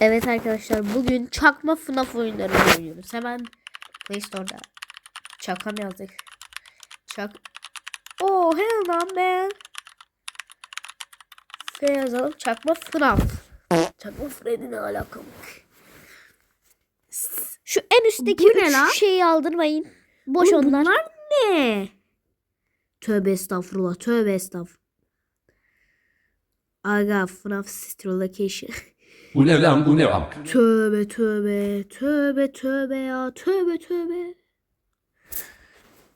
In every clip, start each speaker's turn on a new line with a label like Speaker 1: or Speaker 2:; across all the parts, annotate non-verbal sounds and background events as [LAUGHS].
Speaker 1: Evet arkadaşlar bugün çakma FNAF oyunları oynuyoruz. Hemen Play Store'da çakam yazdık. Çak. Oh hell no man. F yazalım. Çakma FNAF. Çakma Freddy ne alakalı? Şu en üstteki
Speaker 2: Bu
Speaker 1: üç
Speaker 2: lan?
Speaker 1: şeyi aldırmayın. Boş
Speaker 2: Oğlum
Speaker 1: onlar.
Speaker 2: bunlar ne?
Speaker 1: Tövbe estağfurullah. Tövbe estağfurullah. Aga FNAF Sister Location. [LAUGHS]
Speaker 3: Bu ne lan bu ne lan?
Speaker 1: Tövbe tövbe. Tövbe tövbe ya. Tövbe tövbe.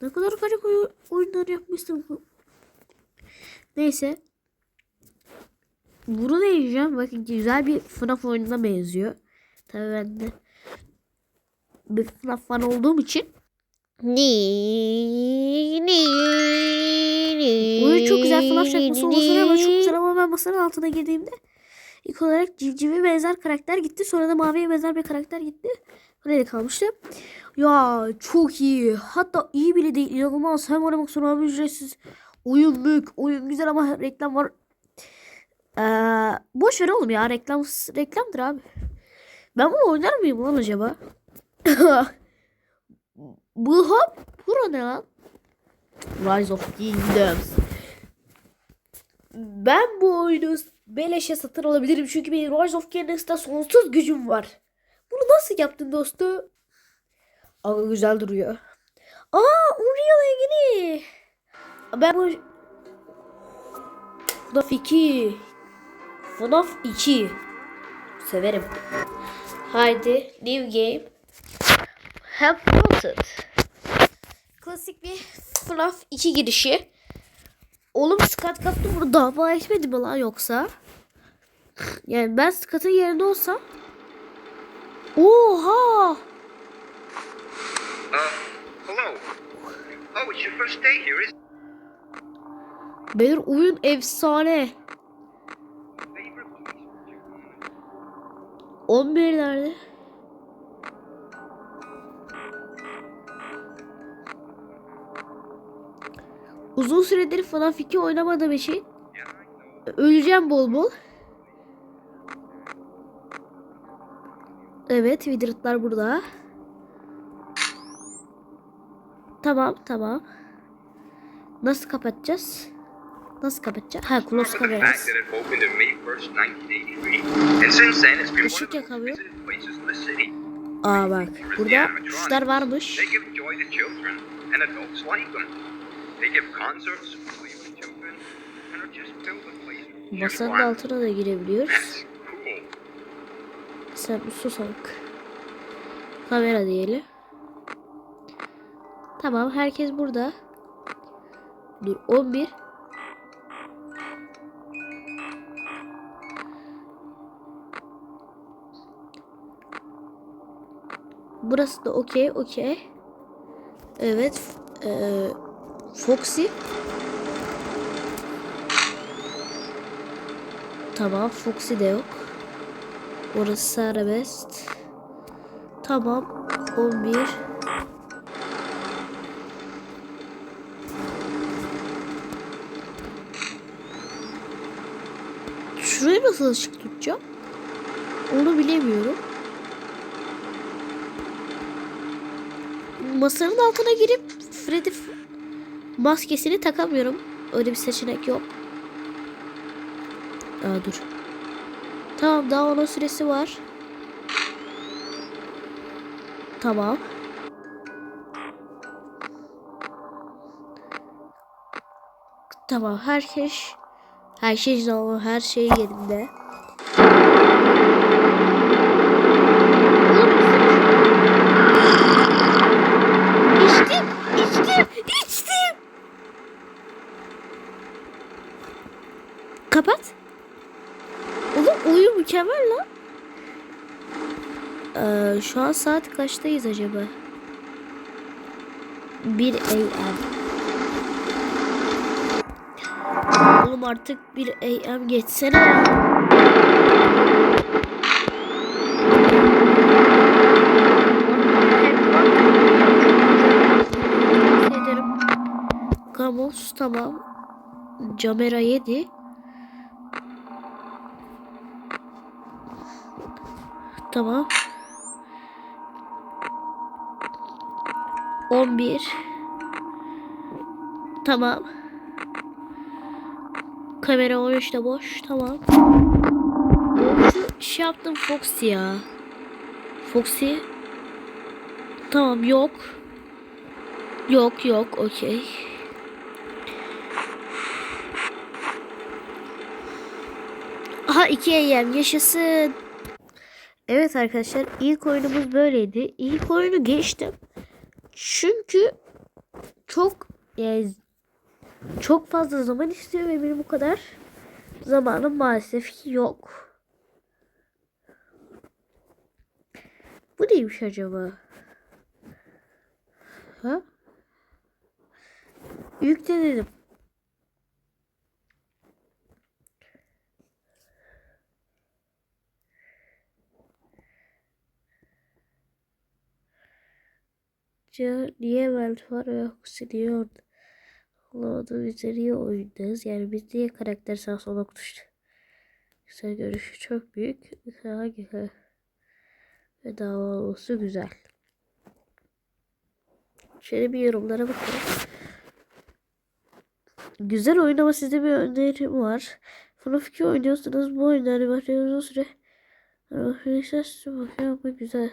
Speaker 1: Ne kadar garip oy- oyunlar yapmışsın. bu. Neyse. Bunu deneyeceğim. Bakın güzel bir FNAF oyununa benziyor. Tabii ben de bir FNAF fan olduğum için. Oyun çok güzel FNAF şarkısı olmasına rağmen çok güzel ama ben masanın altına girdiğimde ilk olarak civcive benzer karakter gitti. Sonra da maviye benzer bir karakter gitti. Öyle kalmıştı. Ya çok iyi. Hatta iyi bile değil. inanılmaz. Hem oynamak sonra hem ücretsiz. Oyun büyük. Oyun güzel ama reklam var. Ee, boş ver oğlum ya. Reklam, reklamdır abi. Ben bunu oynar mıyım lan acaba? [LAUGHS] Bu hop. Bura ne lan? Rise of Kingdoms. Ben bu oyunu beleşe satın alabilirim çünkü benim Rise of Kingdoms'ta sonsuz gücüm var. Bunu nasıl yaptın dostu? Ama güzel duruyor. Aa Unreal ilgili. Ben bu FNAF 2 FNAF 2 Severim. Haydi new game. Have noted. Klasik bir FNAF 2 girişi. Oğlum Scott kaptı bunu dava etmedi mi lan yoksa? Yani ben Scott'ın yerinde olsam. Oha! Beyler oyun efsane.
Speaker 4: favorite place?
Speaker 1: 11 nerede? Uzun süredir FNAF 2 oynamadığım için öleceğim bol bol. Evet, Widget'lar burada. Tamam, tamam. Nasıl kapatacağız? Nasıl kapatacağız? Ha, close kamerası.
Speaker 4: that it opened in May 1st, 1983, and since then it's been one
Speaker 1: Işık
Speaker 4: city.
Speaker 1: Aa bak, burada tuşlar varmış. Masanın altına da girebiliyoruz. Sen bir sus Haluk. Kamera diyelim. Tamam herkes burada. Dur 11. Burası da okey okey. Evet. Eee Foxy. Tamam Foxy de yok. Orası serbest. Tamam. 11. Şurayı nasıl ışık tutacağım? Onu bilemiyorum. Masanın altına girip Freddy maskesini takamıyorum. Öyle bir seçenek yok. Aa dur. Tamam daha onun süresi var. Tamam. Tamam herkes her şey tamam her şey yerinde. Kapat. Oğlum oyun mükemmel lan. Ee, şu an saat kaçtayız acaba? 1 AM. Oğlum artık 1 AM geçsene. Kamos tamam. Camera 7. Tamam. 11 Tamam. Kamera 13 de boş. Tamam. Şu şey yaptım Foxy ya. Foxy. Tamam yok. Yok yok okey. Aha 2 AM yaşasın. Evet arkadaşlar ilk oyunumuz böyleydi. İlk oyunu geçtim. Çünkü çok yani çok fazla zaman istiyor ve benim bu kadar zamanım maalesef yok. Bu neymiş acaba? Ha? Yükle Ca- niye var ve yoksa niye orada? Anlamadım biz de niye oyundayız? Yani biz niye karakter sağ sola tutuştu? Güzel görüşü çok büyük. Hangi ve dava olması güzel. Şöyle bir yorumlara bakalım. Güzel oyun ama size bir önerim var. FNAF 2 oynuyorsanız bu oyunda animasyon uzun süre Arkadaşlar bakıyorum bu güzel.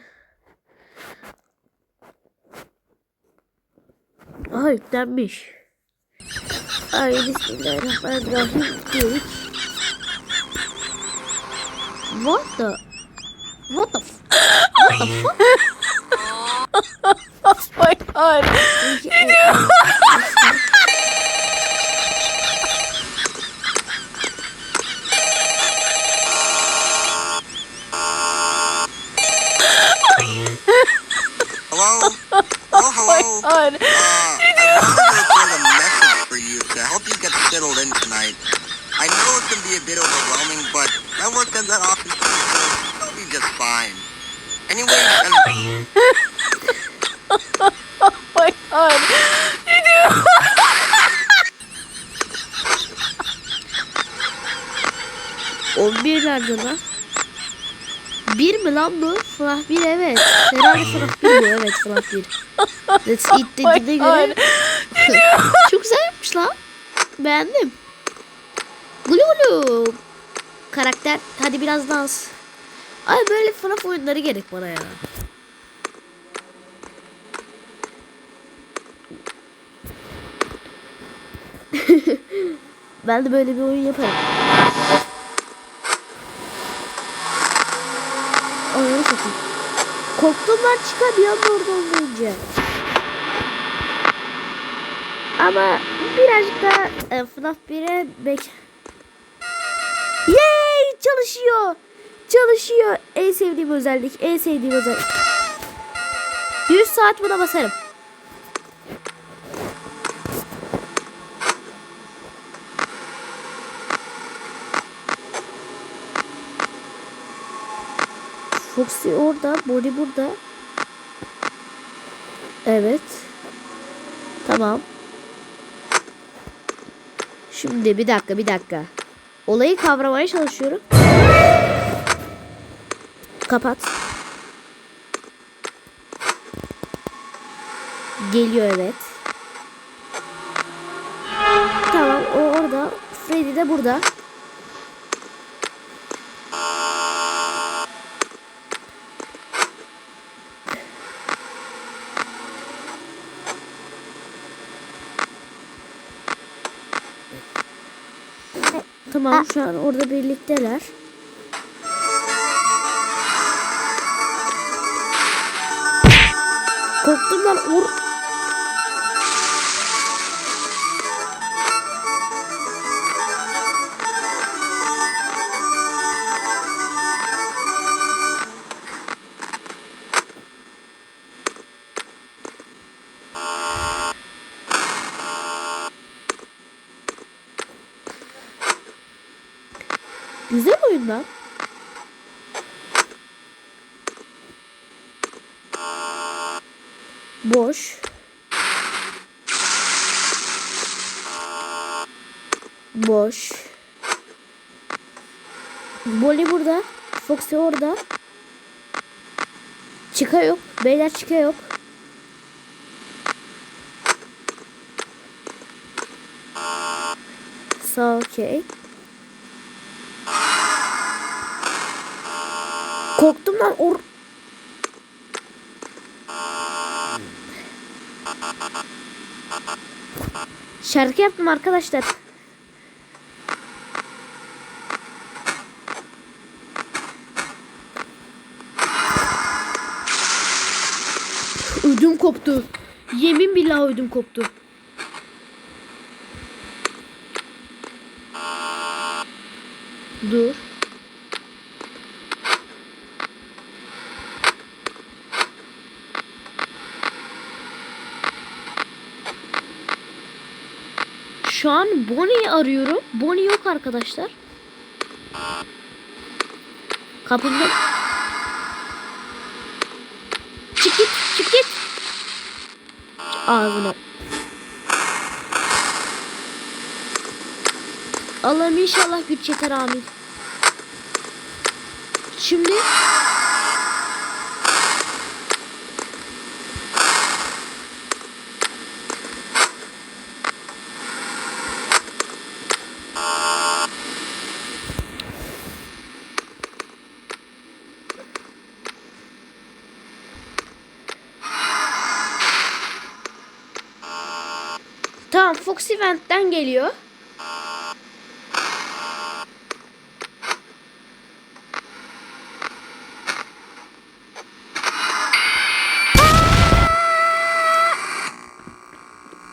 Speaker 1: Aha yüklenmiş. Ay bismillahirrahmanirrahim dedik. What the? What the? What the fuck?
Speaker 2: Oh my god.
Speaker 5: Overwhelming, but I work in that office, so you'll be just fine. Anyway, and [LAUGHS]
Speaker 2: Oh my god.
Speaker 1: On bir nerede lan? Bir mi lan bu? FNAF 1 evet. Herhalde FNAF 1 bu evet FNAF 1. Let's eat dediğine göre. [LAUGHS] Çok güzel yapmış lan. Beğendim. Gulu. Karakter hadi biraz dans. Ay böyle FNAF oyunları gerek bana ya. [LAUGHS] ben de böyle bir oyun yaparım. Ananı satayım. Korktum lan çıkar bir anda orada olmayınca. Ama birazcık daha e, FNAF 1'e bek... Çalışıyor. Çalışıyor. En sevdiğim özellik. En sevdiğim özellik. 100 saat buna basarım. Foxy orada, Bonnie burada. Evet. Tamam. Şimdi bir dakika, bir dakika. Olayı kavramaya çalışıyorum. Kapat. Geliyor evet. Tamam o orada. Freddy de burada. Tamam şu an orada birlikteler. Korktum lan or. Güzel oyun lan. Boş. Boş. Molly burada. Foxy orada. Çıka yok. Beyler çıka yok. Sağ okey. Korktum lan. Or Şarkı yaptım arkadaşlar. Ödüm koptu. Yemin billah ödüm koptu. Dur. Şu an Bonnie'yi arıyorum. Bonnie yok arkadaşlar. Kapımda. Çık git, çık git. Ağzına. Allah'ım inşallah güç yeter amin. Şimdi Tamam Fox Event'ten geliyor.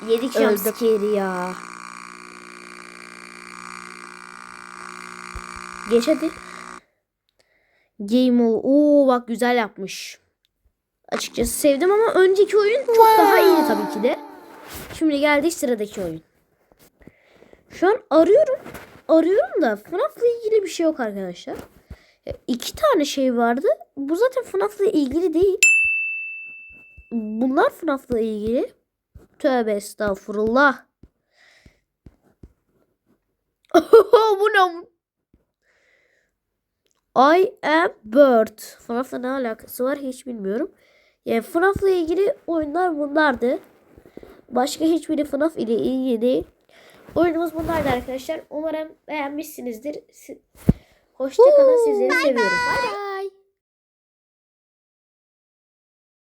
Speaker 1: Yedik jumpscare'i ya. Geç hadi. Game over. Oo bak güzel yapmış. Açıkçası sevdim ama önceki oyun çok daha iyiydi tabii ki de. Şimdi geldik sıradaki oyun. Şu an arıyorum. Arıyorum da FNAF'la ilgili bir şey yok arkadaşlar. Ya, iki tane şey vardı. Bu zaten FNAF'la ilgili değil. Bunlar FNAF'la ilgili. Tövbe estağfurullah. [LAUGHS] Bu ne? I am Bird. FNAF'la ne alakası var hiç bilmiyorum. Yani FNAF'la ilgili oyunlar bunlardı. Başka hiçbiri FNAF ile ilgili değil. Oyunumuz bunlardı arkadaşlar. Umarım beğenmişsinizdir. Si- Hoşçakalın. Sizleri seviyorum. Bay bay.